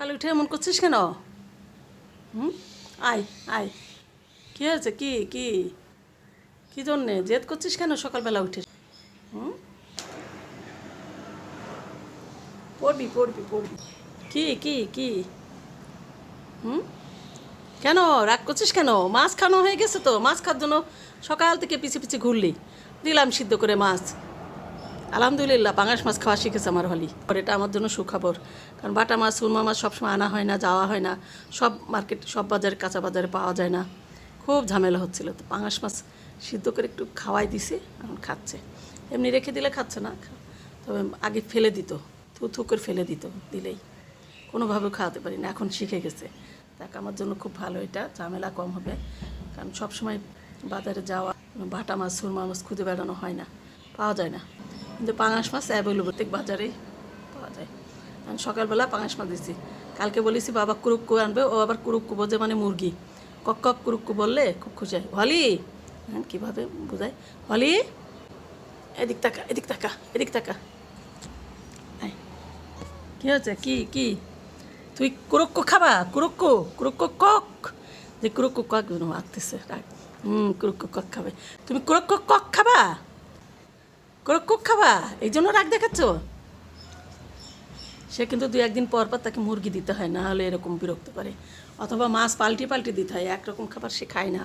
সকালে উঠে এমন করছিস কেন? হুম? আয় আয়। কী হয়েছে? কি কি? কী জন্যে? জেদ করছিস কেন সকালবেলা উঠে? হুম? পড়বি পড়বি পড়বি। কি কি কি? হুম? কেন? রাগ করছিস কেন? মাছ খানো হয়ে গেছে তো? মাছ খাওয়ার জন্য সকাল থেকে পিছে পিছে ঘুরলি। দিলাম সিদ্ধ করে মাছ। আলহামদুলিল্লাহ, পাঙাশ মাছ খাওয়া শিখেছে আমার হলি। এটা আমার জন্য সুখবর। কারণ বাটা মাছ সুরমা মাছ সবসময় আনা হয় না, যাওয়া হয় না। সব মার্কেট, সব বাজারে, কাঁচা বাজারে পাওয়া যায় না। খুব ঝামেলা হচ্ছিল। তো পাঙাশ মাছ সিদ্ধ করে একটু খাওয়াই দিছে, এখন খাচ্ছে। এমনি রেখে দিলে খাচ্ছে না। তবে আগে ফেলে দিত, থু থু করে ফেলে দিত, দিলেই। কোনোভাবে খাওয়াতে পারি না এখন শিখে গেছে। দেখ, আমার জন্য খুব ভালো এটা, ঝামেলা কম হবে। কারণ সবসময় বাজারে যাওয়া, বাটা মাছ সুরমা মাছ খুঁজে বেড়ানো হয় না, পাওয়া যায় না। কিন্তু পাঙাশ মাছ অ্যাভেলেবল প্রত্যেক বাজারে পাওয়া যায়। আমি সকালবেলা পাঙাশ মাছ দিছি। কালকে বলেছি, বাবা কুরুক্কু আনবে। ও আবার কুরুক্কু বোঝে মানে মুরগি। কক কক কুরুক্কু বললে খুব খুশি হয়। হলি? হ্যাঁ কীভাবে বোঝায়? হলি? এদিক তাকা এদিক তাকা এদিক তাকা। কি হয়েছে? কি কি? তুই কুরক্কু খাবা? কুরক্কু? কুরক্কু কক? যে কুরক্কু কক আঁকতেছে হুম, কুরক্কু কক খাবে। তুমি কুরক্কু কক খাবা? কুরক্কু খাবা? এই জন্য রাগ দেখাচ্ছ? সে কিন্তু দু একদিন পর পর তাকে মুরগি দিতে হয়, না হলে এরকম বিরক্ত করে। অথবা মাছ পাল্টি পাল্টি দিতে হয়, একরকম খাবার সে খায় না।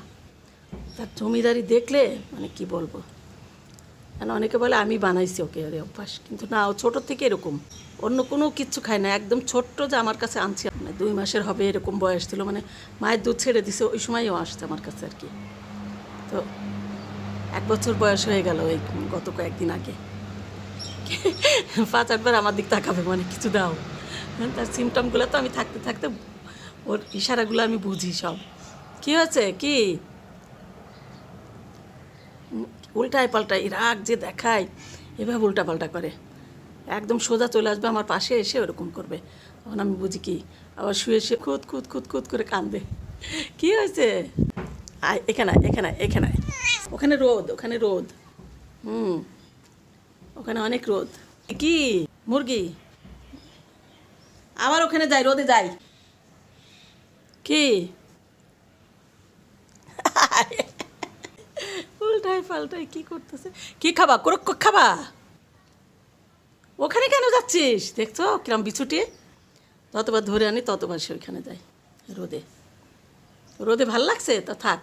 তার জমিদারি দেখলে মানে কি বলব? কেন অনেকে বলে, আমি বানাইছি ওকে, ওর অভ্যাস। কিন্তু না, ও ছোটোর থেকে এরকম। অন্য কোনো কিচ্ছু খায় না, একদম ছোট্ট যে আমার কাছে আনছি। মানে দুই মাসের হবে, এরকম বয়স ছিল মানে মায়ের দুধ ছেড়ে দিছে, ওই সময়ও আসছে আমার কাছে আর কি। তো এক বছর বয়স হয়ে গেল এই গত কয়েকদিন আগে। পাঁচ আটবার আমার দিক তাকাবে মানে কিছু দাও। হ্যাঁ, তার সিমটমগুলো তো আমি থাকতে থাকতে ওর ইশারাগুলো আমি বুঝি সব। কি হয়েছে? কি? উল্টায় পাল্টায় রাগ যে দেখায় এভাবে উল্টা পাল্টা করে। একদম সোজা চলে আসবে আমার পাশে এসে ওরকম করবে। তখন আমি বুঝি কি? আবার শুয়ে শুয়ে খুদ খুদ খুদ খুদ করে কান্দে কি হয়েছে? এখানে এখানে এখানে। ওখানে রোদ ওখানে রোদ। হুম, ওখানে অনেক রোদ। কি? মুরগি? আবার ওখানে যাই, রোদে যাই। কি? কি করতেছে? কি খাবা? কোরক্ক খাবা? ওখানে কেন যাচ্ছিস? দেখছ, কিরম বিছুটি? যতবার ধরে আনি, ততবার সে ওইখানে যায়, রোদে। রোদে ভালো লাগছে? তা থাক।